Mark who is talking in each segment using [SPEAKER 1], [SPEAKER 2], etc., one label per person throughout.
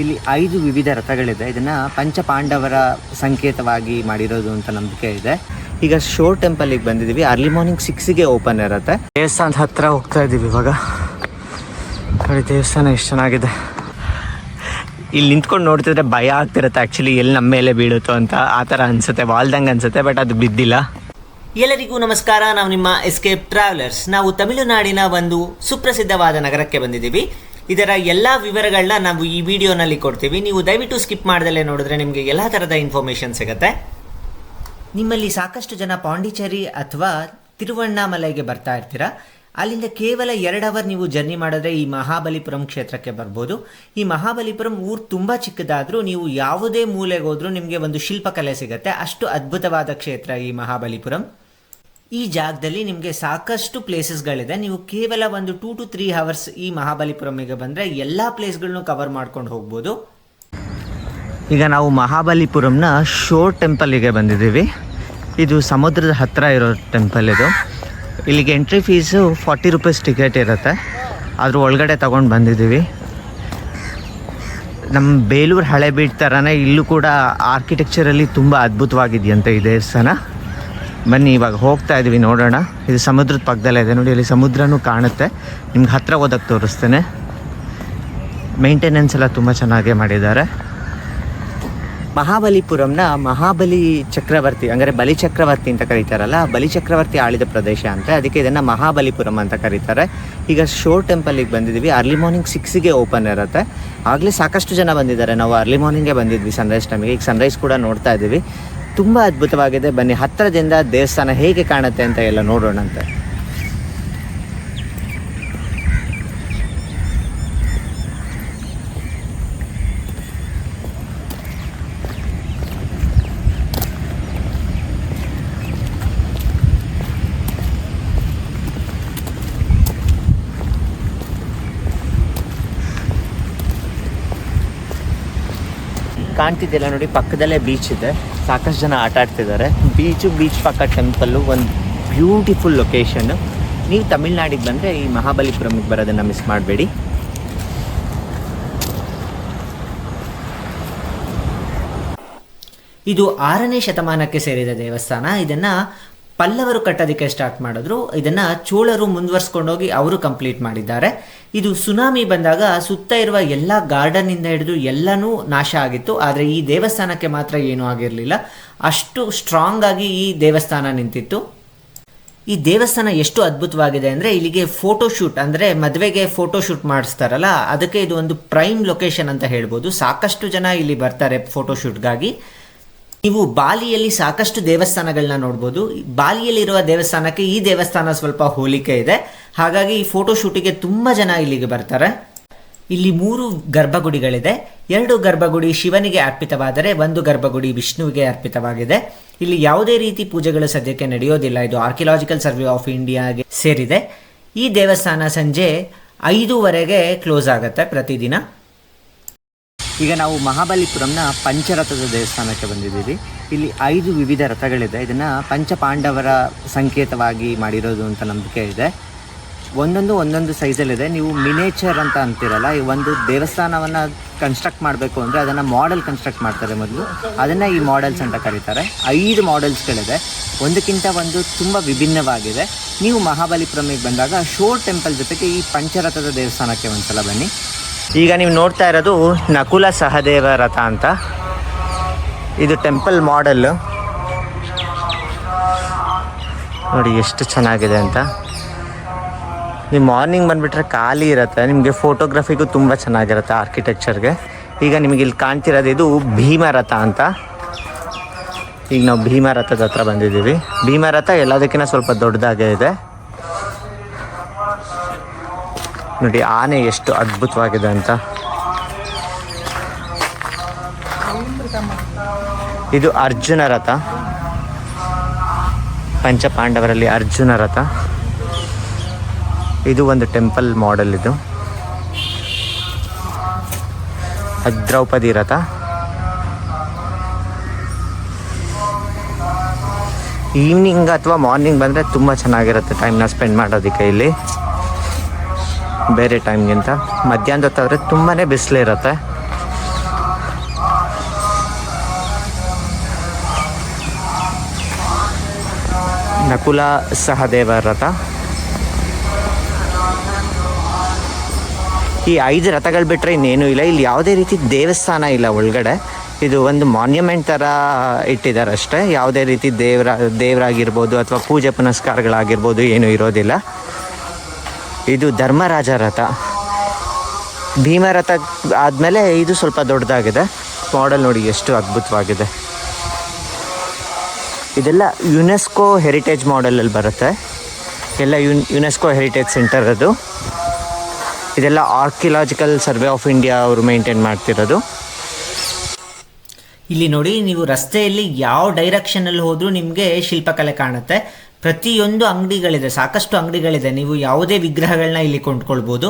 [SPEAKER 1] ಇಲ್ಲಿ ಐದು ವಿವಿಧ ರಥಗಳಿದೆ. ಇದನ್ನ ಪಂಚಪಾಂಡವರ ಸಂಕೇತವಾಗಿ ಮಾಡಿರೋದು ಅಂತ ನಂಬಿಕೆ ಇದೆ. ಈಗ ಶೋರ್ ಟೆಂಪಲಿಗೆ ಬಂದಿದ್ದೀವಿ ಅರ್ಲಿ ಮಾರ್ನಿಂಗ್ ಸಿಕ್ಸಿಗೆ ಓಪನ್ ಇರುತ್ತೆ. ದೇವಸ್ಥಾನದ ಹತ್ರ ಹೋಗ್ತಾ ಇದ್ದೀವಿ ಇವಾಗ. ನೋಡಿ ದೇವಸ್ಥಾನ ಎಷ್ಟು ಚೆನ್ನಾಗಿದೆ. ಇಲ್ಲಿ ನಿಂತ್ಕೊಂಡು ನೋಡ್ತಿದ್ರೆ ಭಯ ಆಗ್ತಿರುತ್ತೆ. ಆ್ಯಕ್ಚುಲಿ ಎಲ್ಲಿ ನಮ್ಮ ಮೇಲೆ ಬೀಳುತ್ತೋ ಅಂತ ಆ ಥರ ಅನ್ಸುತ್ತೆ. ವಾಲ್ದಂಗೆ ಅನ್ಸುತ್ತೆ ಬಟ್ ಅದು ಬಿದ್ದಿಲ್ಲ.
[SPEAKER 2] ಎಲ್ಲರಿಗೂ ನಮಸ್ಕಾರ. ನಾವು ನಿಮ್ಮ ಎಸ್ಕೇಪ್ ಟ್ರಾವೆಲರ್ಸ್ ನಾವು ತಮಿಳುನಾಡಿನ ಒಂದು ಸುಪ್ರಸಿದ್ಧವಾದ ನಗರಕ್ಕೆ ಬಂದಿದ್ದೀವಿ. ಇದರ ಎಲ್ಲ ವಿವರಗಳನ್ನ ನಾವು ಈ ವಿಡಿಯೋನಲ್ಲಿ ಕೊಡ್ತೀವಿ. ನೀವು ದಯವಿಟ್ಟು ಸ್ಕಿಪ್ ಮಾಡ್ದಲೇ ನೋಡಿದ್ರೆ ನಿಮಗೆ ಎಲ್ಲ ಥರದ ಇನ್ಫಾರ್ಮೇಶನ್ ಸಿಗುತ್ತೆ. ನಿಮ್ಮಲ್ಲಿ ಸಾಕಷ್ಟು ಜನ ಪಾಂಡಿಚೇರಿ ಅಥವಾ ತಿರುವಣ್ಣಾಮಲೈಗೆ ಬರ್ತಾ ಇರ್ತೀರಾ? ಅಲ್ಲಿಂದ ಕೇವಲ ಎರಡು ಅವರ್ ನೀವು ಜರ್ನಿ ಮಾಡಿದ್ರೆ ಈ ಮಹಾಬಲಿಪುರಂ ಕ್ಷೇತ್ರಕ್ಕೆ ಬರ್ಬೋದು. ಈ ಮಹಾಬಲಿಪುರಂ ಊರು ತುಂಬ ಚಿಕ್ಕದಾದರೂ ನೀವು ಯಾವುದೇ ಮೂಲೆಗೆ ಹೋದರೂ ನಿಮಗೆ ಒಂದು ಶಿಲ್ಪಕಲೆ ಸಿಗುತ್ತೆ. ಅಷ್ಟು ಅದ್ಭುತವಾದ ಕ್ಷೇತ್ರ ಈ ಮಹಾಬಲಿಪುರಂ. ಈ ಜಾಗದಲ್ಲಿ ನಿಮಗೆ ಸಾಕಷ್ಟು ಪ್ಲೇಸಸ್ಗಳಿದೆ ನೀವು ಕೇವಲ ಒಂದು ಟೂ ಟು ತ್ರೀ ಅವರ್ಸ್ ಈ ಮಹಾಬಲಿಪುರಮಿಗೆ ಬಂದರೆ ಎಲ್ಲ ಪ್ಲೇಸ್ಗಳನ್ನೂ ಕವರ್ ಮಾಡ್ಕೊಂಡು ಹೋಗ್ಬೋದು.
[SPEAKER 1] ಈಗ ನಾವು ಮಹಾಬಲಿಪುರಂನ ಶೋರ್ ಟೆಂಪಲಿಗೆ ಬಂದಿದ್ದೀವಿ. ಇದು ಸಮುದ್ರದ ಹತ್ತಿರ ಇರೋ ಟೆಂಪಲ್ ಇದು. ಇಲ್ಲಿಗೆ entry fees forty rupees ticket ಇರುತ್ತೆ. ಅದ್ರ ಒಳಗಡೆ ತಗೊಂಡು ಬಂದಿದ್ದೀವಿ. ನಮ್ಮ ಬೇಲೂರು ಹಳೆಬೀಡ್ ಥರನೇ ಇಲ್ಲೂ ಕೂಡ ಆರ್ಕಿಟೆಕ್ಚರಲ್ಲಿ ತುಂಬ ಅದ್ಭುತವಾಗಿದೆಯಂತೆ ಈ ದೇವಸ್ಥಾನ. ಬನ್ನಿ, ಇವಾಗ ಹೋಗ್ತಾ ಇದ್ದೀವಿ ನೋಡೋಣ. ಇದು ಸಮುದ್ರದ ಪಕ್ಕದಲ್ಲೇ ಇದೆ. ನೋಡಿ ಇಲ್ಲಿ ಸಮುದ್ರನೂ ಕಾಣುತ್ತೆ. ನಿಮ್ಗೆ ಹತ್ತಿರ ಓದಕ್ಕೆ ತೋರಿಸ್ತೇನೆ. ಮೇಂಟೆನೆನ್ಸ್ ಎಲ್ಲ ತುಂಬ ಚೆನ್ನಾಗೇ ಮಾಡಿದ್ದಾರೆ. ಮಹಾಬಲಿಪುರಂನ ಮಹಾಬಲಿ ಚಕ್ರವರ್ತಿ ಅಂದರೆ ಬಲಿ ಚಕ್ರವರ್ತಿ ಅಂತ ಕರೀತಾರಲ್ಲ, ಬಲಿ ಚಕ್ರವರ್ತಿ ಆಳಿದ ಪ್ರದೇಶ ಅಂತ. ಅದಕ್ಕೆ ಇದನ್ನು ಮಹಾಬಲಿಪುರಂ ಅಂತ ಕರೀತಾರೆ. ಈಗ ಶೋ ಟೆಂಪಲಿಗೆ ಬಂದಿದ್ದೀವಿ. ಅರ್ಲಿ ಮಾರ್ನಿಂಗ್ ಸಿಕ್ಸಿಗೆ ಓಪನ್ ಇರುತ್ತೆ. ಆಗಲೇ ಸಾಕಷ್ಟು ಜನ ಬಂದಿದ್ದಾರೆ. ನಾವು ಅರ್ಲಿ ಮಾರ್ನಿಂಗೇ ಬಂದಿದ್ವಿ ಸನ್ರೈಸ್ ಟೈಮಿಗೆ ಈಗ ಸನ್ರೈಸ್ ಕೂಡ ನೋಡ್ತಾ ಇದ್ದೀವಿ ತುಂಬ ಅದ್ಭುತವಾಗಿದೆ. ಬನ್ನಿ ಹತ್ತಿರದಿಂದ ದೇವಸ್ಥಾನ ಹೇಗೆ ಕಾಣುತ್ತೆ ಅಂತ ಎಲ್ಲ ನೋಡೋಣಂತೆ. ಕಾಣ್ತಿದ್ದಿಲ್ಲ ನೋಡಿ, ಪಕ್ಕದಲ್ಲೇ ಬೀಚ್ ಇದೆ. ಸಾಕಷ್ಟು ಜನ ಆಟ ಆಡ್ತಿದ್ದಾರೆ. ಬೀಚು ಬೀಚ್ ಪಕ್ಕ ಟೆಂಪಲ್ಲು ಒಂದು ಬ್ಯೂಟಿಫುಲ್ ಲೊಕೇಶನ್ ನೀವು ತಮಿಳ್ನಾಡಿಗೆ ಬಂದರೆ ಈ ಮಹಾಬಲಿಪುರಮಿಗೆ ಬರೋದನ್ನು ಮಿಸ್ ಮಾಡಬೇಡಿ.
[SPEAKER 2] ಇದು ಆರನೇ ಶತಮಾನಕ್ಕೆ ಸೇರಿದ ದೇವಸ್ಥಾನ. ಇದನ್ನ ಪಲ್ಲವರು ಕಟ್ಟೋದಕ್ಕೆ ಸ್ಟಾರ್ಟ್ ಮಾಡಿದ್ರು. ಇದನ್ನ ಚೋಳರು ಮುಂದುವರ್ಸ್ಕೊಂಡೋಗಿ ಅವರು ಕಂಪ್ಲೀಟ್ ಮಾಡಿದ್ದಾರೆ. ಇದು ಸುನಾಮಿ ಬಂದಾಗ ಸುತ್ತ ಇರುವ ಎಲ್ಲ ಗಾರ್ಡನ್ ಇಂದ ಹಿಡಿದು ಎಲ್ಲನೂ ನಾಶ ಆಗಿತ್ತು. ಆದರೆ ಈ ದೇವಸ್ಥಾನಕ್ಕೆ ಮಾತ್ರ ಏನೂ ಆಗಿರಲಿಲ್ಲ. ಅಷ್ಟು ಸ್ಟ್ರಾಂಗ್ ಆಗಿ ಈ ದೇವಸ್ಥಾನ ನಿಂತಿತ್ತು. ಈ ದೇವಸ್ಥಾನ ಎಷ್ಟು ಅದ್ಭುತವಾಗಿದೆ ಅಂದರೆ ಇಲ್ಲಿಗೆ ಫೋಟೋ ಶೂಟ್ ಅಂದರೆ ಮದುವೆಗೆ ಫೋಟೋ ಶೂಟ್ ಮಾಡಿಸ್ತಾರಲ್ಲ, ಅದಕ್ಕೆ ಇದು ಒಂದು ಪ್ರೈಮ್ ಲೊಕೇಶನ್ ಅಂತ ಹೇಳ್ಬೋದು. ಸಾಕಷ್ಟು ಜನ ಇಲ್ಲಿ ಬರ್ತಾರೆ ಫೋಟೋ ಶೂಟ್ಗಾಗಿ ನೀವು ಬಾಲಿಯಲ್ಲಿ ಸಾಕಷ್ಟು ದೇವಸ್ಥಾನಗಳನ್ನ ನೋಡ್ಬೋದು. ಬಾಲಿಯಲ್ಲಿರುವ ದೇವಸ್ಥಾನಕ್ಕೆ ಈ ದೇವಸ್ಥಾನ ಸ್ವಲ್ಪ ಹೋಲಿಕೆ ಇದೆ. ಹಾಗಾಗಿ ಈ ಫೋಟೋ ಶೂಟಿಗೆ ತುಂಬ ಜನ ಇಲ್ಲಿಗೆ ಬರ್ತಾರೆ. ಇಲ್ಲಿ ಮೂರು ಗರ್ಭಗುಡಿಗಳಿದೆ. ಎರಡು ಗರ್ಭಗುಡಿ ಶಿವನಿಗೆ ಅರ್ಪಿತವಾದರೆ ಒಂದು ಗರ್ಭಗುಡಿ ವಿಷ್ಣುವಿಗೆ ಅರ್ಪಿತವಾಗಿದೆ. ಇಲ್ಲಿ ಯಾವುದೇ ರೀತಿ ಪೂಜೆಗಳು ಸದ್ಯಕ್ಕೆ ನಡೆಯೋದಿಲ್ಲ. ಇದು ಆರ್ಕಿಯಾಲಜಿಕಲ್ ಸರ್ವೆ ಆಫ್ ಇಂಡಿಯಾಗೆ ಸೇರಿದೆ. ಈ ದೇವಸ್ಥಾನ ಸಂಜೆ ಐದೂವರೆಗೆ ಕ್ಲೋಸ್ ಆಗುತ್ತೆ ಪ್ರತಿದಿನ.
[SPEAKER 1] ಈಗ ನಾವು ಮಹಾಬಲಿಪುರಂನ ಪಂಚರಥದ ದೇವಸ್ಥಾನಕ್ಕೆ ಬಂದಿದ್ದೀವಿ. ಇಲ್ಲಿ ಐದು ವಿವಿಧ ರಥಗಳಿದೆ. ಇದನ್ನು ಪಂಚಪಾಂಡವರ ಸಂಕೇತವಾಗಿ ಮಾಡಿರೋದು ಅಂತ ನಂಬಿಕೆ ಇದೆ. ಒಂದೊಂದು ಒಂದೊಂದು ಸೈಜಲ್ಲಿದೆ. ನೀವು ಮಿನೇಚರ್ ಅಂತ ಅಂತೀರಲ್ಲ, ಈ ಒಂದು ದೇವಸ್ಥಾನವನ್ನು ಕನ್ಸ್ಟ್ರಕ್ಟ್ ಮಾಡಬೇಕು ಅಂದರೆ ಅದನ್ನು ಮಾಡೆಲ್ ಕನ್ಸ್ಟ್ರಕ್ಟ್ ಮಾಡ್ತಾರೆ ಮೊದಲು. ಅದನ್ನು ಈ ಮಾಡೆಲ್ಸ್ ಅಂತ ಕರೀತಾರೆ. ಐದು ಮಾಡೆಲ್ಸ್ಗಳಿದೆ ಒಂದಕ್ಕಿಂತ ಒಂದು ತುಂಬ ವಿಭಿನ್ನವಾಗಿದೆ. ನೀವು ಮಹಾಬಲಿಪುರಮಿಗೆ ಬಂದಾಗ ಶೋರ್ ಟೆಂಪಲ್ ಜೊತೆಗೆ ಈ ಪಂಚರಥದ ದೇವಸ್ಥಾನಕ್ಕೆ ಒಂದ್ಸಲ ಬನ್ನಿ. ಈಗ ನೀವು ನೋಡ್ತಾ ಇರೋದು ನಕುಲ ಸಹದೇವ ರಥ ಅಂತ. ಇದು ಟೆಂಪಲ್ ಮಾಡೆಲ್. ನೋಡಿ ಎಷ್ಟು ಚೆನ್ನಾಗಿದೆ ಅಂತ. ನೀವು ಮಾರ್ನಿಂಗ್ ಬಂದುಬಿಟ್ರೆ ಖಾಲಿ ಇರುತ್ತೆ. ನಿಮಗೆ ಫೋಟೋಗ್ರಫಿಗೂ ತುಂಬ ಚೆನ್ನಾಗಿರುತ್ತೆ ಆರ್ಕಿಟೆಕ್ಚರ್ಗೆ. ಈಗ ನಿಮಗೆ ಇಲ್ಲಿ ಕಾಣ್ತಿರೋದು ಇದು ಭೀಮರಥ ಅಂತ. ಈಗ ನಾವು ಭೀಮರಥದ ಹತ್ರ ಬಂದಿದ್ದೀವಿ. ಭೀಮರಥ ಎಲ್ಲದಕ್ಕಿಂತ ಸ್ವಲ್ಪ ದೊಡ್ಡದಾಗೇ ಇದೆ. ನೋಡಿ, ಆನೆ ಎಷ್ಟು ಅದ್ಭುತವಾಗಿದೆ ಅಂತ. ಇದು ಅರ್ಜುನ ರಥ. ಪಂಚಪಾಂಡವರಲ್ಲಿ ಅರ್ಜುನ ರಥ. ಇದು ಒಂದು ಟೆಂಪಲ್ ಮಾಡೆಲ್ ಇದು. ದ್ರೌಪದಿ ರಥ. ಈವ್ನಿಂಗ್ ಅಥವಾ ಮಾರ್ನಿಂಗ್ ಬಂದರೆ ತುಂಬ ಚೆನ್ನಾಗಿರುತ್ತೆ ಟೈಮ್ನ ಸ್ಪೆಂಡ್ ಮಾಡೋದಕ್ಕೆ ಇಲ್ಲಿ. ಬೇರೆ ಟೈಮ್ಗಿಂತ. ಮಧ್ಯಾಹ್ನದ ಹೊತ್ತಾದರೆ ತುಂಬಾ ಬಿಸಿಲಿರುತ್ತೆ ನಕುಲ ಸಹದೇವ ರಥ. ಈ ಐದು ರಥಗಳು ಬಿಟ್ಟರೆ ಇನ್ನೇನು ಇಲ್ಲ. ಇಲ್ಲಿ ಯಾವುದೇ ರೀತಿ ದೇವಸ್ಥಾನ ಇಲ್ಲ ಒಳಗಡೆ. ಇದು ಒಂದು ಮಾನ್ಯುಮೆಂಟ್ ಥರ ಇಟ್ಟಿದ್ದಾರೆ ಅಷ್ಟೇ ಯಾವುದೇ ರೀತಿ ದೇವರ ದೇವರಾಗಿರ್ಬೋದು ಅಥವಾ ಪೂಜೆ ಪುನಸ್ಕಾರಗಳಾಗಿರ್ಬೋದು ಏನೂ ಇರೋದಿಲ್ಲ. ಇದು ಧರ್ಮರಾಜ ರಥ. ಭೀಮರಥ ಆದಮೇಲೆ ಇದು ಸ್ವಲ್ಪ ದೊಡ್ಡದಾಗಿದೆ. ಮಾಡೆಲ್ ನೋಡಿ ಎಷ್ಟು ಅದ್ಭುತವಾಗಿದೆ. ಇದೆಲ್ಲ ಯುನೆಸ್ಕೋ ಹೆರಿಟೇಜ್ ಮಾಡೆಲಲ್ಲಿ ಬರುತ್ತೆ. ಎಲ್ಲ ಯುನ್ ಯುನೆಸ್ಕೋ ಹೆರಿಟೇಜ್ ಸೆಂಟರ್ ಅದು. ಇದೆಲ್ಲ ಆರ್ಕಿಲಾಜಿಕಲ್ ಸರ್ವೆ ಆಫ್ ಇಂಡಿಯಾ ಅವರು ಮೇಂಟೈನ್ ಮಾಡ್ತಿರೋದು.
[SPEAKER 2] ಇಲ್ಲಿ ನೋಡಿ, ನೀವು ರಸ್ತೆಯಲ್ಲಿ ಯಾವ ಡೈರೆಕ್ಷನಲ್ಲಿ ಹೋದರೂ ನಿಮಗೆ ಶಿಲ್ಪಕಲೆ ಕಾಣುತ್ತೆ. ಪ್ರತಿಯೊಂದು ಅಂಗಡಿಗಳಿದೆ, ಸಾಕಷ್ಟು ಅಂಗಡಿಗಳಿದೆ. ನೀವು ಯಾವುದೇ ವಿಗ್ರಹಗಳನ್ನ ಇಲ್ಲಿ ಕೊಂಡ್ಕೊಳ್ಬೋದು.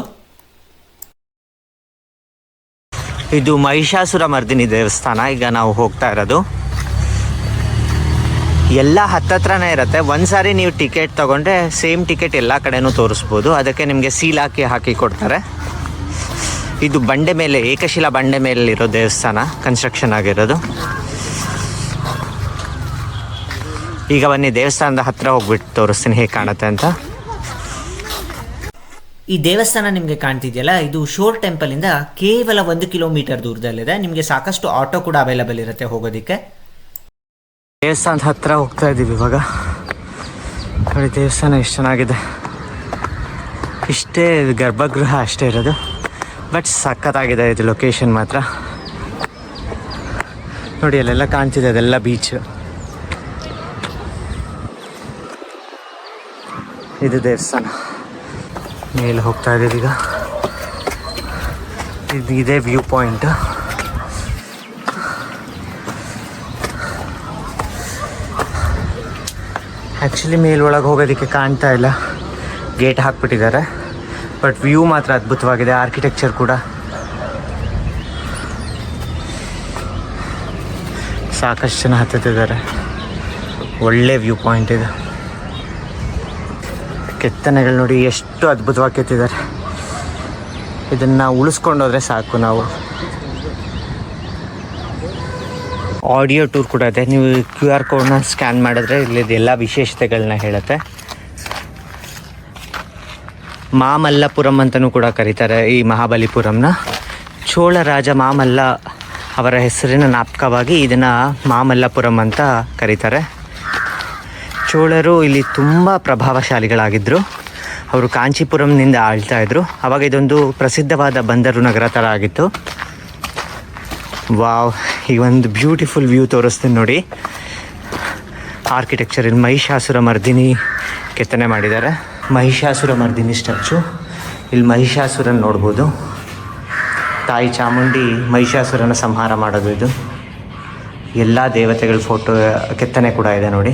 [SPEAKER 1] ಇದು ಮಹಿಷಾಸುರ ಮರ್ದಿನಿ ದೇವಸ್ಥಾನ. ಈಗ ನಾವು ಹೋಗ್ತಾ ಇರೋದು. ಎಲ್ಲ ಹತ್ತತ್ರನೇ ಇರುತ್ತೆ. ಒಂದ್ಸಾರಿ ನೀವು ಟಿಕೆಟ್ ತಗೊಂಡ್ರೆ ಸೇಮ್ ಟಿಕೆಟ್ ಎಲ್ಲ ಕಡೆನೂ ತೋರಿಸ್ಬೋದು. ಅದಕ್ಕೆ ನಿಮಗೆ ಸೀಲ್ ಹಾಕಿ ಹಾಕಿ ಕೊಡ್ತಾರೆ. ಇದು ಬಂಡೆ ಮೇಲೆ, ಏಕಶಿಲಾ ಬಂಡೆ ಇರೋ ದೇವಸ್ಥಾನ ಕನ್ಸ್ಟ್ರಕ್ಷನ್ ಆಗಿರೋದು. ಈಗ ಬನ್ನಿ ದೇವಸ್ಥಾನದ ಹತ್ರ ಹೋಗ್ಬಿಟ್ಟು ತೋರಿಸ್ತೀನಿ ಹೇಗೆ ಕಾಣುತ್ತೆ ಅಂತ.
[SPEAKER 2] ಈ ದೇವಸ್ಥಾನ ನಿಮಗೆ ಕಾಣ್ತಿದೆಯಲ್ಲ ಇದು ಶೋರ್ ಟೆಂಪಲ್ ಇಂದ ಕೇವಲ ಒಂದು ಕಿಲೋಮೀಟರ್ ದೂರದಲ್ಲಿದೆ. ನಿಮಗೆ ಸಾಕಷ್ಟು ಆಟೋ ಕೂಡ ಅವೈಲಬಲ್ ಇರುತ್ತೆ ಹೋಗೋದಕ್ಕೆ.
[SPEAKER 1] ದೇವಸ್ಥಾನದ ಹತ್ರ ಹೋಗ್ತಾ ಇದ್ದೀವಿ ಇವಾಗ. ನೋಡಿ ದೇವಸ್ಥಾನ ಎಷ್ಟು ಚೆನ್ನಾಗಿದೆ. ಇಷ್ಟೇ ಗರ್ಭಗೃಹ ಅಷ್ಟೇ ಇರೋದು. ಬಟ್ ಸಖತ್ತಾಗಿದೆ ಇದು ಲೊಕೇಶನ್ ಮಾತ್ರ. ನೋಡಿ ಅಲ್ಲೆಲ್ಲ ಕಾಣ್ತಿದೆ ಅದೆಲ್ಲ ಬೀಚ್ ಇದು ದೇವಸ್ಥಾನ. ಮೇಲೆ ಹೋಗ್ತಾ ಇದ್ದೀವಿ ಈಗ. ಇದು ಇದೇ ವ್ಯೂ ಪಾಯಿಂಟ್. ಆ್ಯಕ್ಚುಲಿ ಮೇಲೊಳಗೆ ಹೋಗೋದಕ್ಕೆ ಕಾಣ್ತಾ ಇಲ್ಲ. ಗೇಟ್ ಹಾಕ್ಬಿಟ್ಟಿದ್ದಾರೆ. ಬಟ್ ವ್ಯೂ ಮಾತ್ರ ಅದ್ಭುತವಾಗಿದೆ. ಆರ್ಕಿಟೆಕ್ಚರ್ ಕೂಡ. ಸಾಕಷ್ಟು ಜನ ಹತ್ತಿದ್ದಾರೆ ಒಳ್ಳೆ ವ್ಯೂ ಪಾಯಿಂಟ್ ಇದೆ. ಕೆತ್ತನೆಗಳು ನೋಡಿ ಎಷ್ಟು ಅದ್ಭುತವಾಗಿ ಕೆತ್ತಿದ್ದಾರೆ. ಇದನ್ನು ಉಳಿಸ್ಕೊಂಡೋದ್ರೆ ಸಾಕು ನಾವು. ಆಡಿಯೋ ಟೂರ್ ಕೂಡ ಇದೆ. ನೀವು ಕ್ಯೂ ಆರ್ ಕೋಡ್ನ ಸ್ಕ್ಯಾನ್ ಮಾಡಿದ್ರೆ ಇಲ್ಲಿದ್ದು ಎಲ್ಲ ವಿಶೇಷತೆಗಳನ್ನ ಹೇಳುತ್ತೆ. ಮಾಮಲ್ಲಪುರಂ ಅಂತಲೂ ಕೂಡ ಕರೀತಾರೆ ಈ ಮಹಾಬಲಿಪುರಂನ. ಚೋಳ ರಾಜ ಮಾಮಲ್ಲ ಅವರ ಹೆಸರಿನ ನಾಪಕವಾಗಿ ಇದನ್ನು ಮಾಮಲ್ಲಪುರಂ ಅಂತ ಕರೀತಾರೆ. ಚೋಳರು ಇಲ್ಲಿ ತುಂಬ ಪ್ರಭಾವಶಾಲಿಗಳಾಗಿದ್ದರು ಅವರು ಕಾಂಚೀಪುರಂನಿಂದ ಆಳ್ತಾ ಇದ್ದರು ಅವಾಗ ಇದೊಂದು ಪ್ರಸಿದ್ಧವಾದ ಬಂದರು ನಗರ ಥರ ಆಗಿತ್ತು. ವಾವ್, ಈ ಒಂದು ಬ್ಯೂಟಿಫುಲ್ ವ್ಯೂ ತೋರಿಸ್ತೀನಿ ನೋಡಿ. ಆರ್ಕಿಟೆಕ್ಚರ್ ಇಲ್ಲಿ ಮಹಿಷಾಸುರ ಮರ್ದಿನಿ ಕೆತ್ತನೆ ಮಾಡಿದ್ದಾರೆ. ಮಹಿಷಾಸುರ ಮರ್ದಿನಿ ಸ್ಟ್ಯಾಚು. ಇಲ್ಲಿ ಮಹಿಷಾಸುರನ ನೋಡ್ಬೋದು. ತಾಯಿ ಚಾಮುಂಡಿ ಮಹಿಷಾಸುರನ ಸಂಹಾರ ಮಾಡೋದು ಇದು. ಎಲ್ಲ ದೇವತೆಗಳ ಫೋಟೋ, ಕೆತ್ತನೆ ಕೂಡ ಇದೆ ನೋಡಿ.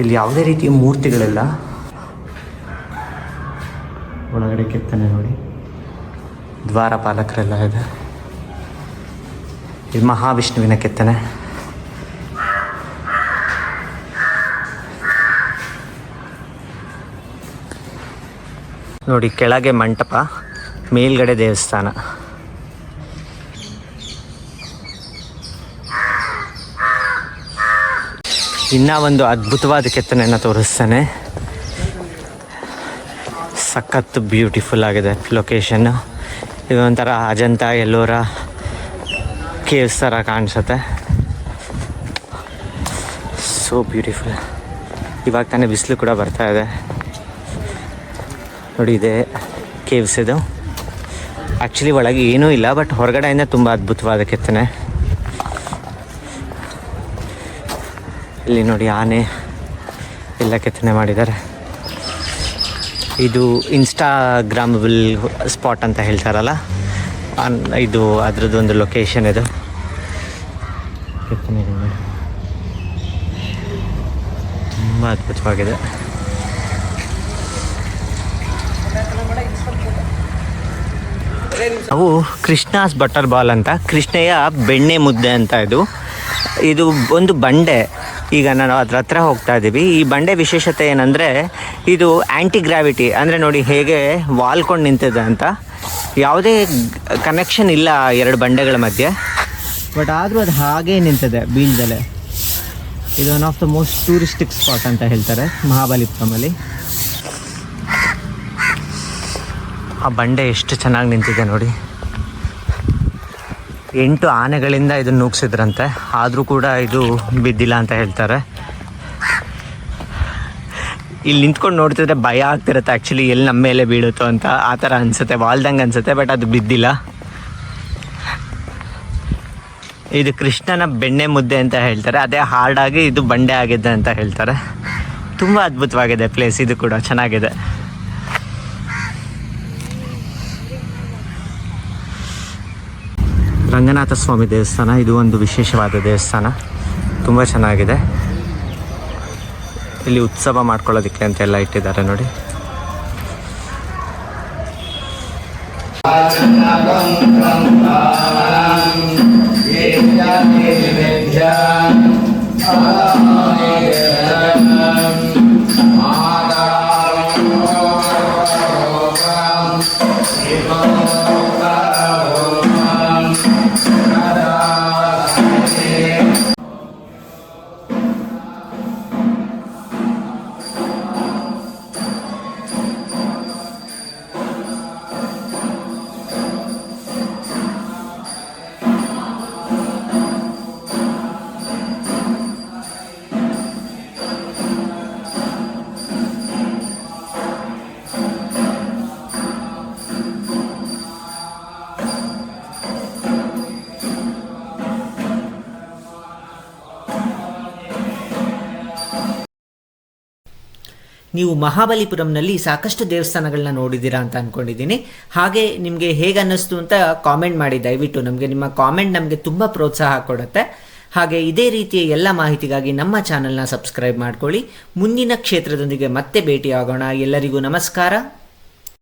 [SPEAKER 1] ಇಲ್ಲಿ ಯಾವುದೇ ರೀತಿಯ ಮೂರ್ತಿಗಳಿಲ್ಲ ಒಳಗಡೆ ಕೆತ್ತನೆ ನೋಡಿ. ದ್ವಾರಪಾಲಕರೆಲ್ಲ ಇದೆ. ಇದು ಮಹಾವಿಷ್ಣುವಿನ ಕೆತ್ತನೆ. ನೋಡಿ, ಕೆಳಗೆ ಮಂಟಪ, ಮೇಲ್ಗಡೆ ದೇವಸ್ಥಾನ. ಇನ್ನ ಒಂದು ಅದ್ಭುತವಾದ ಕೆತ್ತನೆಯನ್ನು ತೋರಿಸ್ತಾನೆ. ಸಖತ್ತು ಬ್ಯೂಟಿಫುಲ್ ಆಗಿದೆ ಲೊಕೇಶನ್ ಇದೊಂಥರ ಅಜಂತ ಎಲ್ಲೋರ ಕೇವ್ಸ್ ಥರ ಕಾಣಿಸುತ್ತೆ. ಸೋ ಬ್ಯೂಟಿಫುಲ್ ಇವಾಗ ತಾನೇ ಬಿಸಿಲು ಕೂಡ ಬರ್ತಾ ಇದೆ. ನೋಡಿ ಇದೆ ಕೇವ್ಸ್ ಇದು. ಆ್ಯಕ್ಚುಲಿ ಒಳಗೆ ಏನೂ ಇಲ್ಲ ಬಟ್ ಹೊರಗಡೆಯಿಂದ ತುಂಬ ಅದ್ಭುತವಾದ ಕೆತ್ತನೆ. ಇಲ್ಲಿ ನೋಡಿ ಆನೆ ಎಲ್ಲ ಕೆತ್ತನೆ ಮಾಡಿದ್ದಾರೆ. ಇದು ಇನ್ಸ್ಟಾಗ್ರಾಮಬಲ್ ಸ್ಪಾಟ್ ಅಂತ ಹೇಳ್ತಾರಲ್ಲ? ಇದು ಅದರದ್ದೊಂದು ಲೊಕೇಶನ್ ಇದು. ಕೆತ್ತನೆ. ತುಂಬ ಅದ್ಭುತವಾಗಿದೆ. ಅವು ಕೃಷ್ಣಾಸ್ ಬಟರ್ ಬಾಲ್ ಅಂತ, ಕೃಷ್ಣಯ್ಯ ಬೆಣ್ಣೆ ಮುದ್ದೆ ಅಂತ ಇದು. ಇದು ಒಂದು ಬಂಡೆ. ಈಗ ನಾನು ಅದ್ರ ಹತ್ರ ಹೋಗ್ತಾ ಇದ್ದೀವಿ ಈ ಬಂಡೆ ವಿಶೇಷತೆ ಏನಂದರೆ ಇದು ಆ್ಯಂಟಿ ಗ್ರಾವಿಟಿ ಅಂದರೆ ನೋಡಿ ಹೇಗೆ ವಾಲ್ಕೊಂಡು ನಿಂತಿದೆ ಅಂತ. ಯಾವುದೇ ಕನೆಕ್ಷನ್ ಇಲ್ಲ ಎರಡು ಬಂಡೆಗಳ ಮಧ್ಯೆ. ಬಟ್ ಆದರೂ ಅದು ಹಾಗೇ ನಿಂತಿದೆ ಬೀಳ್ದಲೆ. ಇದು one of the most touristic spot ಅಂತ ಹೇಳ್ತಾರೆ ಮಹಾಬಲಿಪುರಮಲ್ಲಿ. ಆ ಬಂಡೆ ಎಷ್ಟು ಚೆನ್ನಾಗಿ ನಿಂತಿದೆ ನೋಡಿ. ಎಂಟು ಆನೆಗಳಿಂದ ಇದನ್ನು ನೂಗ್ಸಿದ್ರಂತೆ. ಆದರೂ ಕೂಡ ಇದು ಬಿದ್ದಿಲ್ಲ ಅಂತ ಹೇಳ್ತಾರೆ. ಇಲ್ಲಿ ನಿಂತ್ಕೊಂಡು ನೋಡ್ತಿದ್ರೆ ಭಯ ಆಗ್ತಿರುತ್ತೆ ಆ್ಯಕ್ಚುಲಿ ಎಲ್ಲಿ ನಮ್ಮ ಮೇಲೆ ಬೀಳುತ್ತೋ ಅಂತ. ಆ ಥರ ಅನಿಸುತ್ತೆ, ವಾಲ್ದಂಗೆ ಅನಿಸುತ್ತೆ ಬಟ್ ಅದು ಬಿದ್ದಿಲ್ಲ. ಇದು ಕೃಷ್ಣನ ಬೆಣ್ಣೆ ಮುದ್ದೆ ಅಂತ ಹೇಳ್ತಾರೆ. ಅದೇ ಹಾರ್ಡಾಗಿ ಇದು ಬಂಡೆ ಆಗಿದೆ ಅಂತ ಹೇಳ್ತಾರೆ. ತುಂಬ ಅದ್ಭುತವಾಗಿದೆ ಪ್ಲೇಸ್ ಇದು ಕೂಡ ಚೆನ್ನಾಗಿದೆ. ರಂಗನಾಥ ಸ್ವಾಮಿ ದೇವಸ್ಥಾನ, ಇದು ಒಂದು ವಿಶೇಷವಾದ ದೇವಸ್ಥಾನ. ತುಂಬ ಚೆನ್ನಾಗಿದೆ. ಇಲ್ಲಿ ಉತ್ಸವ ಮಾಡ್ಕೊಳ್ಳೋದಕ್ಕೆ ಅಂತೆಲ್ಲ ಇಟ್ಟಿದ್ದಾರೆ ನೋಡಿ.
[SPEAKER 2] ನೀವು ಮಹಾಬಲಿಪುರಂನಲ್ಲಿ ಸಾಕಷ್ಟು ದೇವಸ್ಥಾನಗಳನ್ನ ನೋಡಿದ್ದೀರಾ ಅಂತ ಅಂದ್ಕೊಂಡಿದ್ದೀನಿ ಹಾಗೆ ನಿಮಗೆ ಹೇಗೆ ಅನ್ನಿಸ್ತು ಅಂತ ಕಾಮೆಂಟ್ ಮಾಡಿ, ದಯವಿಟ್ಟು ನಮಗೆ ನಿಮ್ಮ ಕಾಮೆಂಟ್ ನಮಗೆ ತುಂಬ ಪ್ರೋತ್ಸಾಹ ಕೊಡುತ್ತೆ. ಹಾಗೆ ಇದೇ ರೀತಿಯ ಎಲ್ಲ ಮಾಹಿತಿಗಾಗಿ ನಮ್ಮ ಚಾನಲ್ನ ಸಬ್ಸ್ಕ್ರೈಬ್ ಮಾಡ್ಕೊಳ್ಳಿ. ಮುಂದಿನ ಕ್ಷೇತ್ರದೊಂದಿಗೆ ಮತ್ತೆ ಭೇಟಿಯಾಗೋಣ. ಎಲ್ಲರಿಗೂ ನಮಸ್ಕಾರ.